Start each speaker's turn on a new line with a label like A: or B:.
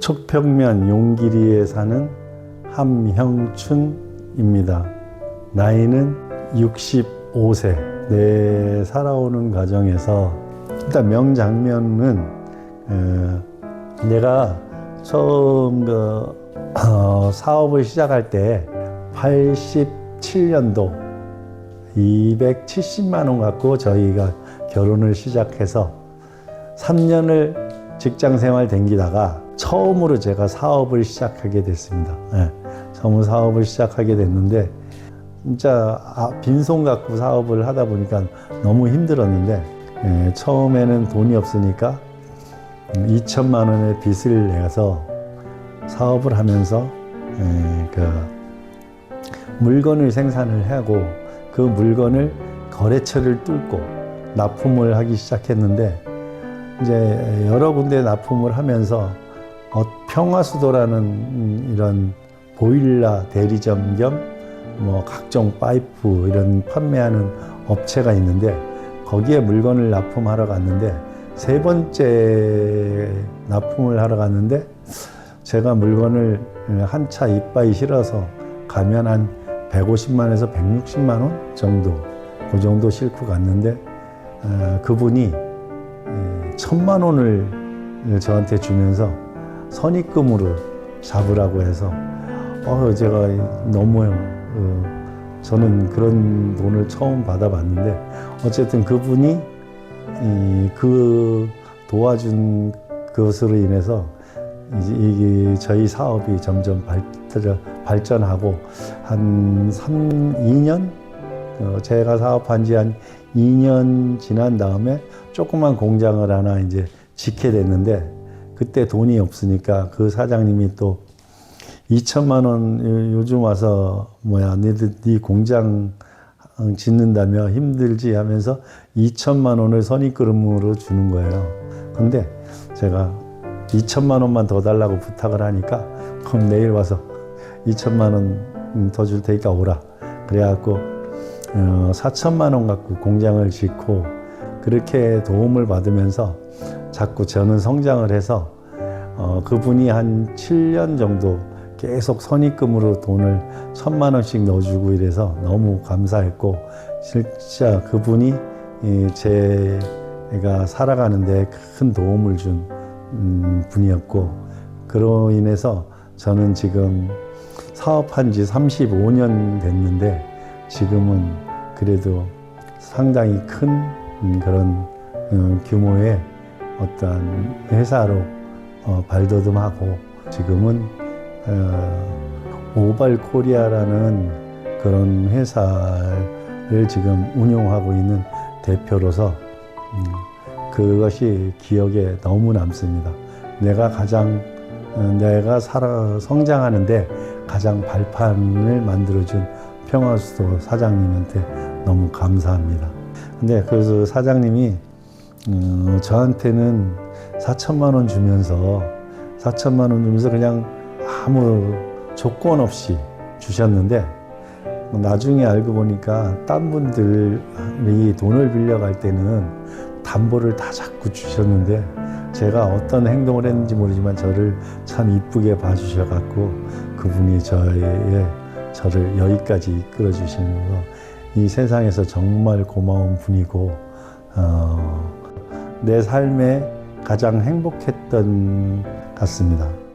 A: 척평면 용기리에 사는 함형춘입니다. 나이는 65세. 내 살아오는 과정에서 일단 명장면은 어, 내가 처음 그 어, 사업을 시작할 때 87년도 270만 원 갖고 저희가 결혼을 시작해서 3년을 직장 생활 댕기다가 처음으로 제가 사업을 시작하게 됐습니다. 예, 처음 사업을 시작하게 됐는데 진짜 아, 빈손 갖고 사업을 하다 보니까 너무 힘들었는데 예, 처음에는 돈이 없으니까 2천만 원의 빚을 내서 사업을 하면서 예, 그 물건을 생산을 하고 그 물건을 거래처를 뚫고 납품을 하기 시작했는데 이제 여러 군데 납품을 하면서 어, 평화수도라는 음, 이런 보일러 대리점 겸 뭐 각종 파이프 이런 판매하는 업체가 있는데 거기에 물건을 납품하러 갔는데 세 번째 납품을 하러 갔는데 제가 물건을 한 차 이빠이 실어서 가면 한 150만에서 160만 원 정도 그 정도 싣고 갔는데 어, 그분이 에, 천만 원을 저한테 주면서 선입금으로 잡으라고 해서 어 제가 너무 어, 저는 그런 돈을 처음 받아봤는데 어쨌든 그분이 이, 그 도와준 것으로 인해서 이제 이게 저희 사업이 점점 발전, 발전하고 한 3, 2년? 어, 제가 사업한 지 한 2년 지난 다음에 조그만 공장을 하나 이제 짓게 됐는데 그때 돈이 없으니까 그 사장님이 또 2천만 원 요- 요즘 와서 뭐야 니들 네 공장 짓는다며 힘들지 하면서 2천만 원을 선입금으로 주는 거예요. 근데 제가 2천만 원만 더 달라고 부탁을 하니까 그럼 내일 와서 2천만 원 더 줄 테니까 오라. 그래갖고 어, 4천만 원 갖고 공장을 짓고 그렇게 도움을 받으면서 자꾸 저는 성장을 해서 어, 그분이 한 7년 정도 계속 선입금으로 돈을 천만 원씩 넣어주고 이래서 너무 감사했고 진짜 그분이 이 제가 살아가는데 큰 도움을 준 음, 분이었고 그로 인해서 저는 지금 사업한 지 35년 됐는데 지금은 그래도 상당히 큰 음, 그런 어, 규모의 어떤 회사로 어, 발돋움하고 지금은 어, 오발 코리아라는 그런 회사를 지금 운영하고 있는 대표로서 음, 그것이 기억에 너무 남습니다. 내가 가장 어, 내가 살아 성장하는데 가장 발판을 만들어준 평화수도 사장님한테 너무 감사합니다. 근데 그래서 사장님이 어, 저한테는 4천만 원 주면서 4천만 원 주면서 그냥 아무 조건 없이 주셨는데 나중에 알고 보니까 딴 분들이 돈을 빌려갈 때는 담보를 다 자꾸 주셨는데 제가 어떤 행동을 했는지 모르지만 저를 참 이쁘게 봐주셔갖고 그분이 저의 저를 여기까지 이끌어 주시는 거. 이 세상에서 정말 고마운 분이고 어, 내 삶에 가장 행복했던 같습니다.